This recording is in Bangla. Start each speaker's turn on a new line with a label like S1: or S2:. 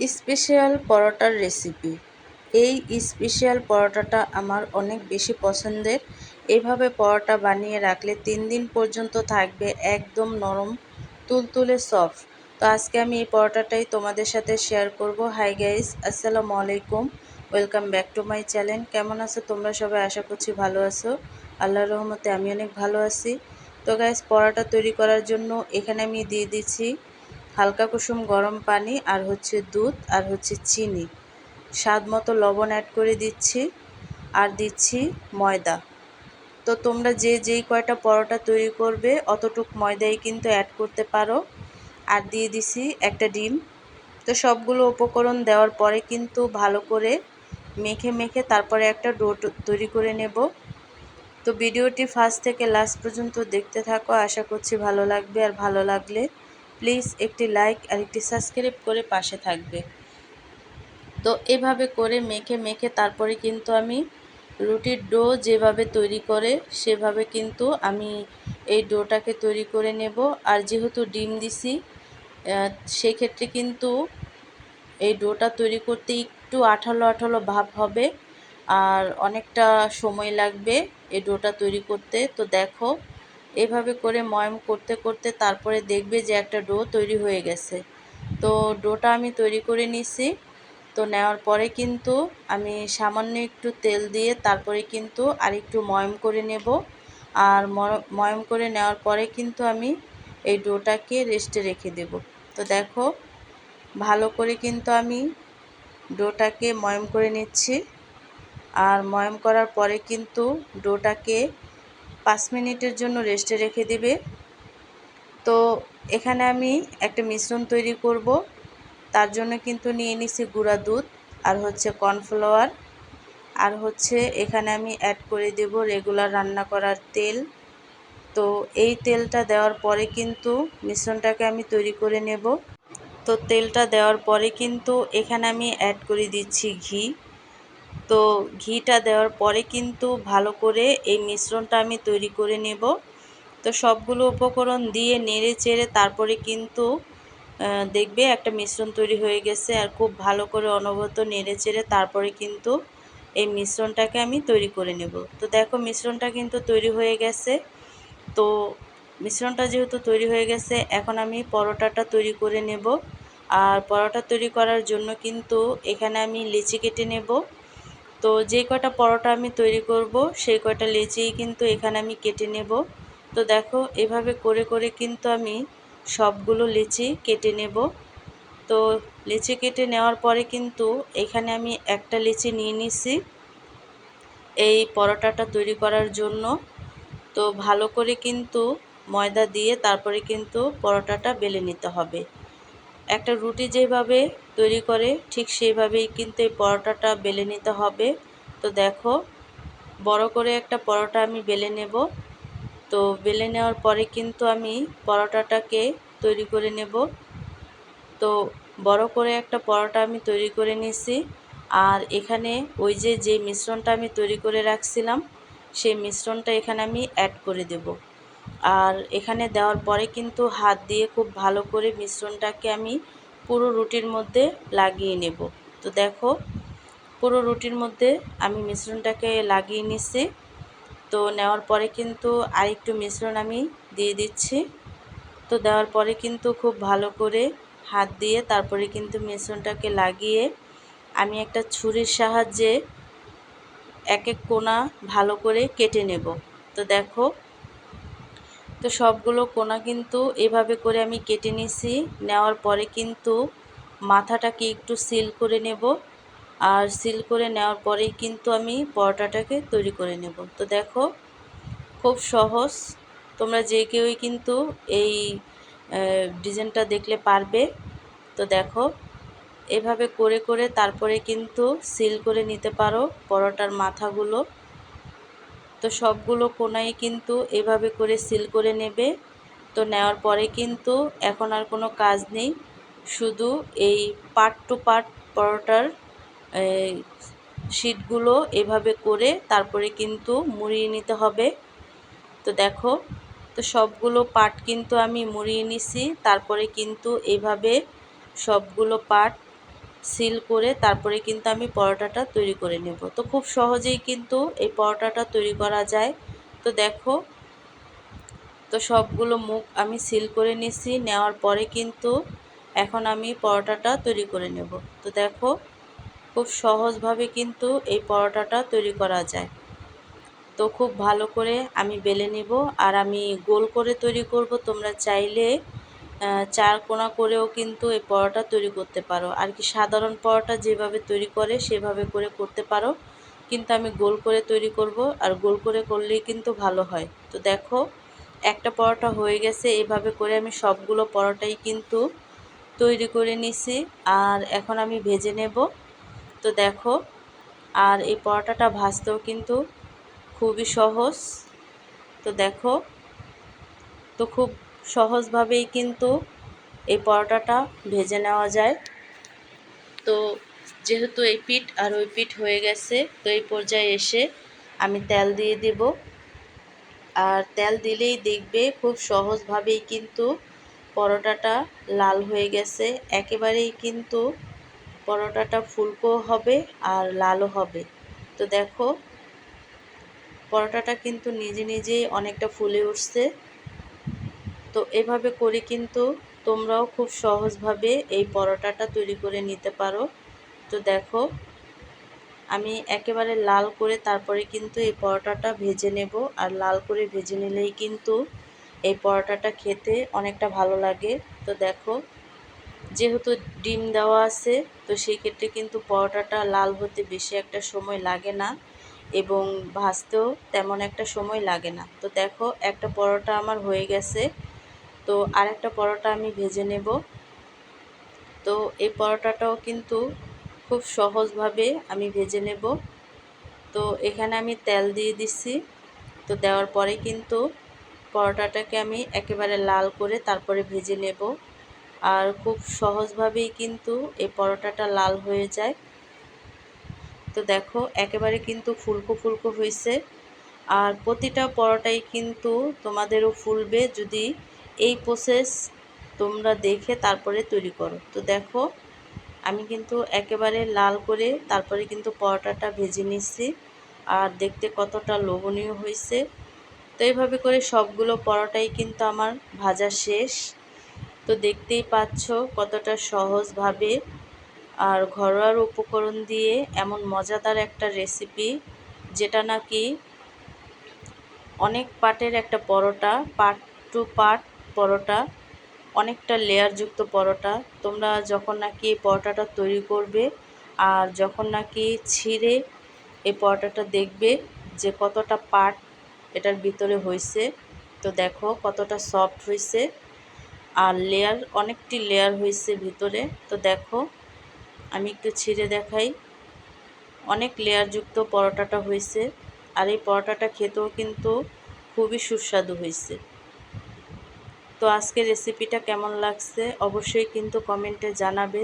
S1: স্পেশাল পরোটার রেসিপি। এই স্পেশাল পরোটাটা আমার অনেক বেশি পছন্দের। এভাবে পরোটা বানিয়ে রাখলে তিন দিন পর্যন্ত থাকবে একদম নরম, তুলতুলে সফট। তো আজকে আমি এই পরোটাটাই তোমাদের সাথে শেয়ার করব। হাই গাইস আসসালামু আলাইকুম। Welcome back to my channel কেমন আছো তোমরা সবাই? আশা করছি ভালো আছো। আল্লাহর রহমতে আমি অনেক ভালো আছি। তো গাইস পরোটা তৈরি করার জন্য এখানে আমি দিয়ে দিচ্ছি হালকা কুসুম গরম পানি আর হচ্ছে দুধ আর হচ্ছে চিনি। স্বাদ মতো লবণ অ্যাড করে দিচ্ছি আর দিচ্ছি ময়দা। তো তোমরা যে যেই কয়টা পরোটা তৈরি করবে, অতটুক ময়দাই কিন্তু অ্যাড করতে পারো। আর দিয়ে দিছি একটা ডিম। তো সবগুলো উপকরণ দেওয়ার পরে কিন্তু ভালো করে মেখে মেখে তারপরে একটা ডো তৈরি করে নেব। তো ভিডিওটি ফার্স্ট থেকে লাস্ট পর্যন্ত দেখতে থাকো। আশা করছি ভালো লাগবে আর ভালো লাগলে প্লিজ একটি লাইক আর একটি সাবস্ক্রাইব করে পাশে থাকবে। তো এভাবে করে মেখে মেখে তারপরে কিন্তু আমি রুটির ডো যেভাবে তৈরি করে, সেভাবে কিন্তু আমি এই ডোটাকে তৈরি করে নেব। আর যেহেতু ডিম দিছি সেক্ষেত্রে কিন্তু এই ডোটা তৈরি করতে একটু আঠালো আঠালো ভাব হবে আর অনেকটা সময় লাগবে এই ডোটা তৈরি করতে। তো দেখো এভাবে করে ময়ম করতে করতে তারপরে দেখবে যে একটা ডো তৈরি হয়ে গেছে। তো ডোটা আমি তৈরি করে নিছি। তো নেওয়ার পরে কিন্তু আমি সামান্য একটু তেল দিয়ে তারপরে কিন্তু আর একটু ময়ম করে নেব। আর ময়ম করে নেওয়ার পরে কিন্তু আমি এই ডোটাকে রেস্টে রেখে দেব। তো দেখো, ভালো করে কিন্তু আমি ডোটাকে ময়ম করে নিচ্ছি। আর ময়ম করার পরে কিন্তু ডোটাকে পাঁচ মিনিটের জন্য রেস্টে রেখে দিবে। তো এখানে আমি একটা মিশ্রণ তৈরি করব। তার জন্য কিন্তু নিয়ে নিছি গুঁড়া দুধ, আর হচ্ছে কর্নফ্লাওয়ার আর হচ্ছে এখানে আমি অ্যাড করে দেব রেগুলার রান্না করার তেল। তো এই তেলটা দেওয়ার পরে কিন্তু মিশ্রণটাকে আমি তৈরি করে নেব। তো তেলটা দেওয়ার পরে কিন্তু এখানে আমি অ্যাড করে দিচ্ছি ঘি। তো ঘিটা দেওয়ার পরে কিন্তু ভালো করে এই মিশ্রণটা আমি তৈরি করে নেব। তো সবগুলো উপকরণ দিয়ে নেড়ে চেড়ে তারপরে কিন্তু দেখবে একটা মিশ্রণ তৈরি হয়ে গেছে আর খুব ভালো করে অনবরত নেড়ে চেড়ে তারপরে কিন্তু এই মিশ্রণটাকে আমি তৈরি করে নেব। তো দেখো মিশ্রণটা কিন্তু তৈরি হয়ে গেছে। তো মিশ্রণটা যেহেতু তৈরি হয়ে গেছে, এখন আমি পরোটাটা তৈরি করে নেব। আর পরোটা তৈরি করার জন্য কিন্তু এখানে আমি লিচি কেটে নেব। তো যে কয়টা পরোটা আমি তৈরি করব, সেই কয়টা লেচিই কিন্তু এখানে আমি কেটে নেব। তো দেখো, এভাবে করে করে কিন্তু আমি সবগুলো লিচি কেটে নেব। তো লিচি কেটে নেওয়ার পরে কিন্তু এখানে আমি একটা লিচি নিয়ে নিছি এই পরোটাটা তৈরি করার জন্য। তো ভালো করে কিন্তু ময়দা দিয়ে তারপরে কিন্তু পরোটাটা বেলে নিতে হবে। একটা রুটি যেভাবে তৈরি করে, ঠিক সেইভাবেই কিন্তু এই পরোটাটা বেলে নিতে হবে। তো দেখো, বড় করে একটা পরোটা আমি বেলে নেব। তো বেলে নেওয়ার পরে কিন্তু আমি পরোটাটাকে তৈরি করে নেব। তো বড় করে একটা পরোটা আমি তৈরি করে নিছি আর এখানে ওই যে যে মিশ্রণটা আমি তৈরি করে রাখছিলাম, সেই মিশ্রণটা এখানে আমি অ্যাড করে দেব। আর এখানে দেওয়ার পরে কিন্তু হাত দিয়ে খুব ভালো করে মিশ্রণটাকে আমি পুরো রুটির মধ্যে লাগিয়ে নেব। তো দেখো, পুরো রুটির মধ্যে আমি মিশ্রণটাকে লাগিয়ে নিচ্ছি। তো নেওয়ার পরে কিন্তু আরেকটু মিশ্রণ আমি দিয়ে দিচ্ছি। তো দেওয়ার পরে কিন্তু খুব ভালো করে হাত দিয়ে তারপরে কিন্তু মিশ্রণটাকে লাগিয়ে আমি একটা ছুরির সাহায্যে এক এক কোনা ভালো করে কেটে নেব। তো দেখো তো সবগুলো কোনা কিন্তু এভাবে করে আমি কেটে নিছি। নেওয়ার পরে কিন্তু মাথাটাকে একটু সিল করে নেব। আর সিল করে নেওয়ার পরেই কিন্তু আমি পরোটাটাকে তৈরি করে নেব। তো দেখো, খুব সহজ। তোমরা যে কেউই কিন্তু এই ডিজাইনটা দেখলে পারবে। তো দেখো, এভাবে করে করে তারপরে কিন্তু সিল করে নিতে পারো পরোটার মাথাগুলো। তো সবগুলো কোনাই কিন্তু এভাবে করে সিল করে নেবে। তো নেওয়ার পরে কিন্তু এখন আর কোনো কাজ নেই। শুধু এই পার্ট টু পার্ট পরোটার শিটগুলো এভাবে করে তারপরে কিন্তু মুড়িয়ে নিতে হবে। তো দেখো, তো সবগুলো পার্ট কিন্তু আমি মুড়িয়ে নিছি। তারপরে কিন্তু এভাবে সবগুলো পার্ট সিল করে তারপরে কিন্তু আমি পরোটাটা তৈরি করে নেব। তো খুব সহজেই কিন্তু এই পরোটাটা তৈরি করা যায়। তো দেখো, তো সবগুলো মুখ আমি সিল করে নিছি, নেওয়ার পরে কিন্তু এখন আমি পরোটাটা তৈরি করে নেব। তো দেখো, খুব সহজভাবে কিন্তু এই পরোটাটা তৈরি করা যায়। তো খুব ভালো করে আমি বেলে নিব, আর আমি গোল করে তৈরি করব। তোমরা চাইলে চার কোনা করেও কিন্তু এই পরোটা তৈরি করতে পারো। আর কি সাধারণ পরোটা যেভাবে তৈরি করে সেভাবে করে করতে পারো। কিন্তু আমি গোল করে তৈরি করব আর গোল করে করলেই কিন্তু ভালো হয়। তো দেখো, একটা পরোটা হয়ে গেছে। এভাবে করে আমি সবগুলো পরোটাই কিন্তু তৈরি করে নিছি। আর এখন আমি ভেজে নেব। তো দেখো, আর এই পরোটাটা ভাজতেও কিন্তু খুবই সহজ। তো দেখো, তো খুব সহজভাবেই কিন্তু এই পরোটাটা ভেজে নেওয়া যায়। তো যেহেতু এই পিঠ আর ওই পিঠ হয়ে গেছে, তো এই পর্যায়ে এসে আমি তেল দিয়ে দেব। আর তেল দিলেই দেখবে খুব সহজভাবেই কিন্তু পরোটাটা লাল হয়ে গেছে। একেবারেই কিন্তু পরোটাটা ফুলকো হবে আর লালও হবে। তো দেখো, পরোটাটা কিন্তু নিজে নিজেই অনেকটা ফুলে উঠছে। তো এভাবে করে কিন্তু তোমরাও খুব সহজভাবে এই পরোটাটা তৈরি করে নিতে পারো। তো দেখো, আমি একেবারে লাল করে তারপরে কিন্তু এই পরোটাটা ভেজে নেব। আর লাল করে ভেজে নিলেই কিন্তু এই পরোটাটা খেতে অনেকটা ভালো লাগে। তো দেখো, যেহেতু ডিম দেওয়া আছে, তো সেই ক্ষেত্রে কিন্তু পরোটাটা লাল হতে বেশি একটা সময় লাগে না এবং ভাজতেও তেমন একটা সময় লাগে না। তো দেখো, একটা পরোটা আমার হয়ে গেছে। তো আরেকটা পরোটা আমি ভেজে নেব। তো এই পরোটাটাও কিন্তু খুব সহজভাবে আমি ভেজে নেব। তো এখানে আমি তেল দিয়ে দিচ্ছি তো দেওয়ার পরে কিন্তু পরোটাটাকে আমি একেবারে লাল করে তারপরে ভেজে নেব। আর খুব সহজভাবেই কিন্তু এই পরোটাটা লাল হয়ে যায়। তো দেখো, একেবারে কিন্তু ফুলকো ফুলকো হয়েছে আর প্রতিটা পরোটাই কিন্তু তোমাদেরও ফুলবে যদি এই প্রসেস তোমরা দেখে তারপরে তৈরি করো। তো দেখো, আমি কিন্তু একেবারে লাল করে তারপরে কিন্তু পরোটাটা ভেজে নিচ্ছি আর দেখতে কতটা লোভনীয় হয়েছে। তো এইভাবে করে সবগুলো পরোটাই কিন্তু আমার ভাজা শেষ। তো দেখতেই পাচ্ছ কতটা সহজভাবে আর ঘরোয়ার উপকরণ দিয়ে এমন মজাদার একটা রেসিপি যেটা নাকি অনেক পাটের একটা পরোটা পাট টু পাট পরোটা, অনেকটা লেয়ারযুক্ত পরোটা। তোমরা যখন নাকি এই পরোটাটা তৈরি করবে আর যখন নাকি ছিঁড়ে এই পরোটাটা দেখবে যে কতটা পাট এটার ভিতরে হয়েছে তো দেখো কতটা সফট হয়েছে আর লেয়ার অনেকটি লেয়ার হয়েছে ভিতরে। তো দেখো, আমি একটু ছিঁড়ে দেখাই। অনেক লেয়ারযুক্ত পরোটাটা হয়েছে আর এই পরোটাটা খেতেও কিন্তু খুবই সুস্বাদু হয়েছে তো আজকের রেসিপিটা কেমন লাগছে? অবশ্যই কিন্তু কমেন্টে জানাবে।